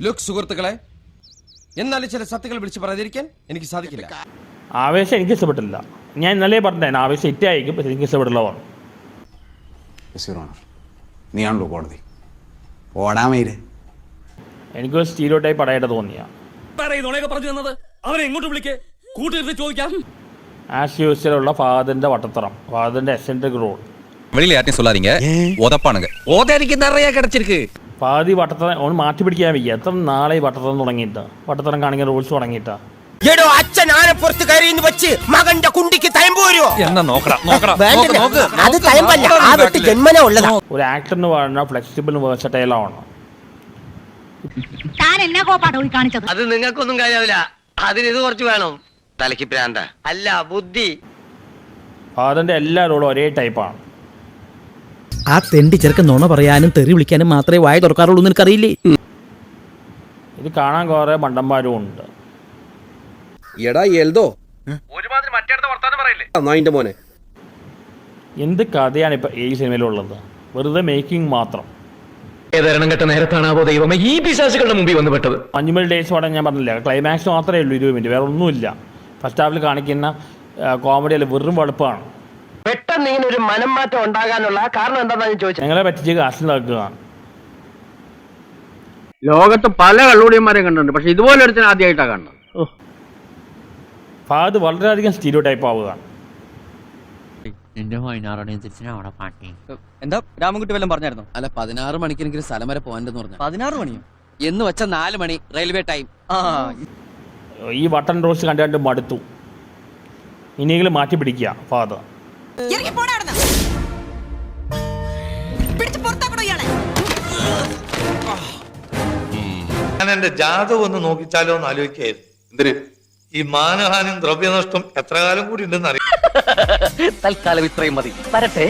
Look സുഹൃത്തുക്കളെ എന്നാലും ചില സത്യങ്ങൾ വിളിച്ചു പറയാതിരിക്കാൻ എനിക്ക് സാധിക്കില്ല. ആവേശം എനിക്ക് ഇഷ്ടപ്പെട്ടില്ല ഞാൻ ഇന്നലെ പറഞ്ഞ ആവേശം ഇറ്റായിരിക്കും പക്ഷെ എനിക്ക് ഇഷ്ടപ്പെട്ടുള്ളതാണ് നീയാണല്ലോ കോടതി. ഓടാമയിൽ എനിക്ക് സ്റ്റീരിയോ ടൈപ്പ് പടയായിട്ട് തോന്നിയ. പറഞ്ഞു തന്നത്. അവനെ എങ്ങോട്ട് വിളിക്കേ? കൂട്ടിരുന്ന് ചോദിക്കാം. ആസ് യൂസിലുള്ള ഫാദറിന്റെ വട്ടത്തറം ഫാദറിന്റെ എസെൻട്രിക് റോൾ வெளியில யார்ட்டையும் சொல்லாதீங்க உதப்பானுங்க உதறிக்கு நிறைய கிடைச்சிருக்கு പാതി വട്ടത്തരം അവൻ മാറ്റി പിടിക്കാൻ വയ്യ. എത്ര നാളെ വട്ടത്തരം തുടങ്ങിയിട്ട്. വട്ടത്തരം കാണിക്കാൻ റൂൾസ് തുടങ്ങിയിട്ടാണ് എടോ അച്ഛൻ ആനപ്പുറത്ത് കയറിയെന്ന് വെച്ച് മകന്റെ കുണ്ടിക്ക് തയമ്പോരോ എന്നാ നോക്ക് അത് തയമ്പല്ല. ആ വെട്ട് ജന്മന ഉള്ളത്. ഒരു ആക്ടറിന് പറഞ്ഞ ഫ്ലെക്സിബിൾ വേഴ്സറ്റൈലാണ് താൻ എന്നാ കോപ്പാട്ടോ കാണിച്ചത്. അത് നിങ്ങൾക്കൊന്നും കാര്യാവില്ല. അതിന് ഇത് കുറച്ച് വേണം. തലക്ക് പ്രാന്ത. അല്ല ബുദ്ധി. അതിന്റെ എല്ലാ റോളും ഒരേ ടൈപ്പാണ് ആ തെണ്ടി ചെറുക്കൻ നുണ പറയാനും തെറി വിളിക്കാനും മാത്രമേ വായ തുറക്കാറുള്ളൂ എന്ന് എനിക്കറിയില്ലേ ഇത് കാണാൻ കുറെ മണ്ടന്മാരും ഉണ്ട്. എടാ എൽദോ. നായിന്റെ മോനെ. എന്ത് കഥയാണ് ഇപ്പൊ ഈ സിനിമയിലുള്ളത്? വെറുതെ മേക്കിംഗ് മാത്രം. ഏതരണം കെട്ട നേരത്താണാവോ ദൈവമേ? ഈ പിശാചുകളുടെ മുമ്പിൽ വന്ന് പെട്ടത് അഞ്ചുമൽ ഡേയ്സ് പടം ഞാൻ പറഞ്ഞില്ല? ക്ലൈമാക്സ് മാത്രമേ ഉള്ളൂ ഇരുപത് മിനിറ്റ് വേറെ ഒന്നുമില്ല ഫസ്റ്റ് ഹാഫിൽ കാണിക്കുന്ന കോമഡി അല്ല വെറും വെളുപ്പാണ്. പെട്ടെന്ന് ഇങ്ങനെ ഒരു മനം മാറ്റം ഉണ്ടാകാനുള്ള കാരണം എന്താണെന്ന് ഞാൻ ചോദിച്ചത് ഞങ്ങളെ പറ്റിച്ച് കാശിലാക്കുകയാണ് ലോകത്ത് പല കള്ളുടിയന്മാരെയും കണ്ടിട്ടുണ്ട്. പക്ഷെ ഇതുപോലെ ഒരുത്തിന് ആദ്യമായിട്ടാണ് കണ്ടത് ഫാദ് വളരെയധികം സ്റ്റീരിയോ ടൈപ്പ് ആവുകയാണ് എന്താ? രാമൻകുട്ടി വല്ലതും പറഞ്ഞായിരുന്നു? അല്ല പതിനാറ് മണിക്കെങ്കിലും സ്ഥലം വരെ പോകാനെന്ന് പറഞ്ഞു. പതിനാറ് മണിയോ? എന്ന് വെച്ച നാല് മണി റെയിൽവേ ടൈം. ആ. ഈ വട്ടൻ റോസ് കണ്ടു കണ്ട് മടുത്തു. ഇനിയെങ്കിലും മാറ്റി പിടിക്കുക ഫാദർ ഇറങ്ങി പോടാ അവിടുന്ന്. പിടിച്ച് പുറത്താക്കണോ ഇയാളെ? ഞാൻ എന്റെ ജാതകം ഒന്ന് നോക്കിച്ചാലോ എന്ന് ആലോചിക്കായിരുന്നു എന്തിന്? ഈ മാനഹാനിയും ദ്രവ്യനഷ്ടം എത്ര കാലം കൂടി ഉണ്ടെന്ന് അറിയാം. തൽക്കാലം ഇത്രയും മതി. വരട്ടെ.